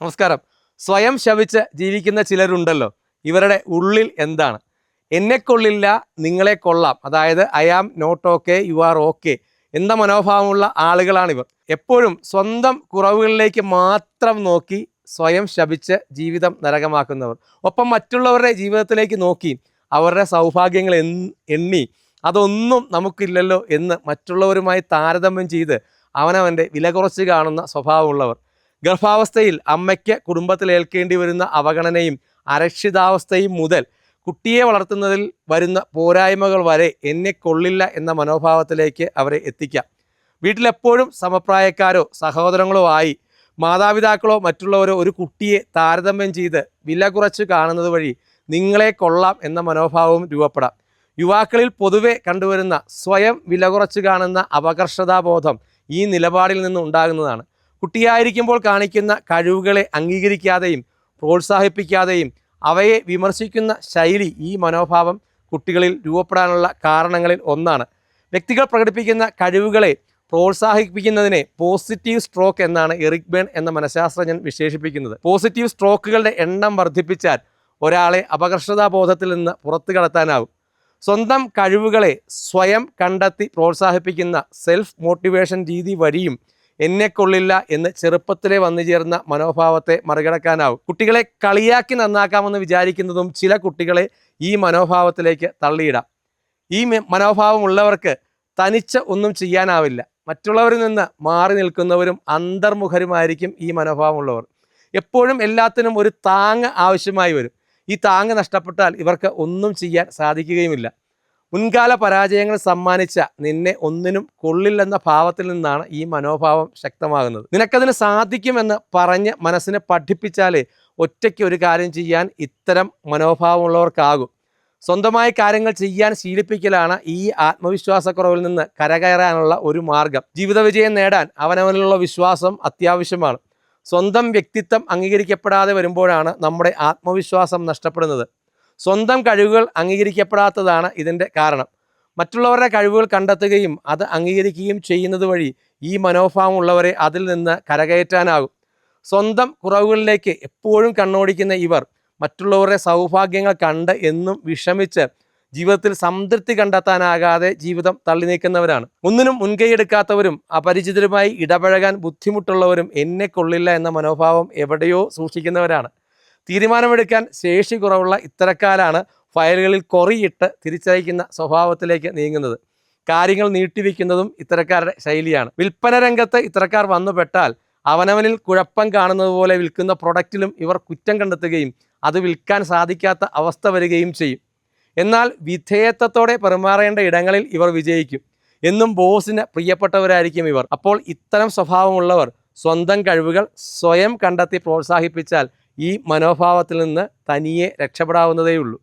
നമസ്കാരം. സ്വയം ശവിച്ച് ജീവിക്കുന്ന ചിലരുണ്ടല്ലോ. ഇവരുടെ ഉള്ളിൽ എന്താണ്? എന്നെ കൊള്ളില്ല നിങ്ങളെ കൊള്ളാം. അതായത് I am not okay you are okay എന്ന മനോഭാവമുള്ള ആളുകളാണിവർ. എപ്പോഴും സ്വന്തം കുറവുകളിലേക്ക് മാത്രം നോക്കി സ്വയം ശപിച്ച് ജീവിതം നരകമാക്കുന്നവർ. ഒപ്പം മറ്റുള്ളവരുടെ ജീവിതത്തിലേക്ക് നോക്കി അവരുടെ സൗഭാഗ്യങ്ങൾ എണ്ണി അതൊന്നും നമുക്കില്ലല്ലോ എന്ന് മറ്റുള്ളവരുമായി താരതമ്യം ചെയ്ത് അവനവന്റെ വില കുറച്ച് കാണുന്ന സ്വഭാവമുള്ളവർ. ഗർഭാവസ്ഥയിൽ അമ്മയ്ക്ക് കുടുംബത്തിൽ ഏൽക്കേണ്ടി വരുന്ന അവഗണനയും അരക്ഷിതാവസ്ഥയും മുതൽ കുട്ടിയെ വളർത്തുന്നതിൽ വരുന്ന പോരായ്മകൾ വരെ എന്നെ കൊള്ളില്ല എന്ന മനോഭാവത്തിലേക്ക് അവരെ എത്തിക്കാം. വീട്ടിലെപ്പോഴും സമപ്രായക്കാരോ സഹോദരങ്ങളോ ആയി മാതാപിതാക്കളോ മറ്റുള്ളവരോ ഒരു കുട്ടിയെ താരതമ്യം ചെയ്ത് വില കുറച്ച് കാണുന്നത് വഴി നിങ്ങളെ കൊള്ളാം എന്ന മനോഭാവവും രൂപപ്പെടാം. യുവാക്കളിൽ പൊതുവെ കണ്ടുവരുന്ന സ്വയം വില കുറച്ച് കാണുന്ന അപകർഷതാബോധം ഈ നിലപാടിൽ നിന്ന് ഉണ്ടാകുന്നതാണ്. കുട്ടിയായിരിക്കുമ്പോൾ കാണിക്കുന്ന കഴിവുകളെ അംഗീകരിക്കാതെയും പ്രോത്സാഹിപ്പിക്കാതെയും അവയെ വിമർശിക്കുന്ന ശൈലി ഈ മനോഭാവം കുട്ടികളിൽ രൂപപ്പെടാനുള്ള കാരണങ്ങളിൽ ഒന്നാണ്. വ്യക്തികൾ പ്രകടിപ്പിക്കുന്ന കഴിവുകളെ പ്രോത്സാഹിപ്പിക്കുന്നതിനെ പോസിറ്റീവ് സ്ട്രോക്ക് എന്നാണ് എറിക് ബേൺ എന്ന മനഃശാസ്ത്രജ്ഞൻ വിശേഷിപ്പിക്കുന്നത്. പോസിറ്റീവ് സ്ട്രോക്കുകളുടെ എണ്ണം വർദ്ധിപ്പിച്ചാൽ ഒരാളെ അപകർഷതാബോധത്തിൽ നിന്ന് പുറത്തു കടത്താനാവും. സ്വന്തം കഴിവുകളെ സ്വയം കണ്ടെത്തി പ്രോത്സാഹിപ്പിക്കുന്ന സെൽഫ് മോട്ടിവേഷൻ രീതി വഴിയും എന്നെ കൊള്ളില്ല എന്ന് ചെറുപ്പത്തിലെ വന്നു ചേർന്ന മനോഭാവത്തെ മറികടക്കാനാവും. കുട്ടികളെ കളിയാക്കി നന്നാക്കാമെന്ന് വിചാരിക്കുന്നതും ചില കുട്ടികളെ ഈ മനോഭാവത്തിലേക്ക് തള്ളിയിടാം. ഈ മനോഭാവമുള്ളവർക്ക് തനിച്ച് ഒന്നും ചെയ്യാനാവില്ല. മറ്റുള്ളവരിൽ നിന്ന് മാറി നിൽക്കുന്നവരും അന്തർമുഖരുമായിരിക്കും ഈ മനോഭാവമുള്ളവർ. എപ്പോഴും എല്ലാത്തിനും ഒരു താങ്ങ് ആവശ്യമായി വരും. ഈ താങ്ങ് നഷ്ടപ്പെട്ടാൽ ഇവർക്ക് ഒന്നും ചെയ്യാൻ സാധിക്കുകയുമില്ല. മുൻകാല പരാജയങ്ങൾ സമ്മാനിച്ച നിന്നെ ഒന്നിനും കൊള്ളില്ലെന്ന ഭാവത്തിൽ നിന്നാണ് ഈ മനോഭാവം ശക്തമാകുന്നത്. നിനക്കതിന് സാധിക്കുമെന്ന് പറഞ്ഞ് മനസ്സിനെ പഠിപ്പിച്ചാലേ ഒറ്റയ്ക്ക് ഒരു കാര്യം ചെയ്യാൻ ഇത്തരം മനോഭാവമുള്ളവർക്കാകും. സ്വന്തമായി കാര്യങ്ങൾ ചെയ്യാൻ ശീലിപ്പിക്കലാണ് ഈ ആത്മവിശ്വാസക്കുറവിൽ നിന്ന് കരകയറാനുള്ള ഒരു മാർഗം. ജീവിത വിജയം നേടാൻ അവനവനിലുള്ള വിശ്വാസം അത്യാവശ്യമാണ്. സ്വന്തം വ്യക്തിത്വം അംഗീകരിക്കപ്പെടാതെ വരുമ്പോഴാണ് നമ്മുടെ ആത്മവിശ്വാസം നഷ്ടപ്പെടുന്നത്. സ്വന്തം കഴിവുകൾ അംഗീകരിക്കപ്പെടാത്തതാണ് ഇതിന്റെ കാരണം. മറ്റുള്ളവരുടെ കഴിവുകൾ കണ്ടെത്തുകയും അത് അംഗീകരിക്കുകയും ചെയ്യുന്നത് വഴി ഈ മനോഭാവമുള്ളവരെ അതിൽ നിന്ന് കരകയറ്റാനാകും. സ്വന്തം കുറവുകളിലേക്ക് എപ്പോഴും കണ്ണോടിക്കുന്ന ഇവർ മറ്റുള്ളവരുടെ സൗഭാഗ്യങ്ങൾ കണ്ട് എന്നും വിഷമിച്ച് ജീവിതത്തിൽ സംതൃപ്തി കണ്ടെത്താനാകാതെ ജീവിതം തള്ളി നീക്കുന്നവരാണ്. ഒന്നിനും മുൻകൈയെടുക്കാത്തവരും അപരിചിതരുമായി ഇടപഴകാൻ ബുദ്ധിമുട്ടുള്ളവരും എന്നെ കൊള്ളില്ല എന്ന മനോഭാവം എവിടെയോ സൂക്ഷിക്കുന്നവരാണ്. തീരുമാനമെടുക്കാൻ ശേഷി കുറവുള്ള ഇത്തരക്കാരാണ് ഫയലുകളിൽ കൊറിയിട്ട് തിരിച്ചയക്കുന്ന സ്വഭാവത്തിലേക്ക് നീങ്ങുന്നത്. കാര്യങ്ങൾ നീട്ടിവെക്കുന്നതും ഇത്തരക്കാരുടെ ശൈലിയാണ്. വിൽപ്പന രംഗത്ത് ഇത്തരക്കാർ വന്നുപെട്ടാൽ അവനവനിൽ കുഴപ്പം കാണുന്നത് പോലെ വിൽക്കുന്ന പ്രൊഡക്റ്റിലും ഇവർ കുറ്റം കണ്ടെത്തുകയും അത് വിൽക്കാൻ സാധിക്കാത്ത അവസ്ഥ വരികയും ചെയ്യും. എന്നാൽ വിധേയത്വത്തോടെ പെരുമാറേണ്ട ഇടങ്ങളിൽ ഇവർ വിജയിക്കും. എന്നും ബോസിന് പ്രിയപ്പെട്ടവരായിരിക്കും ഇവർ. അപ്പോൾ ഇത്തരം സ്വഭാവമുള്ളവർ സ്വന്തം കഴിവുകൾ സ്വയം കണ്ടെത്തി പ്രോത്സാഹിപ്പിച്ചാൽ ഈ മനോഭാവത്തിൽ നിന്ന് തനിയെ രക്ഷപ്പെടാവുന്നതേയുള്ളൂ.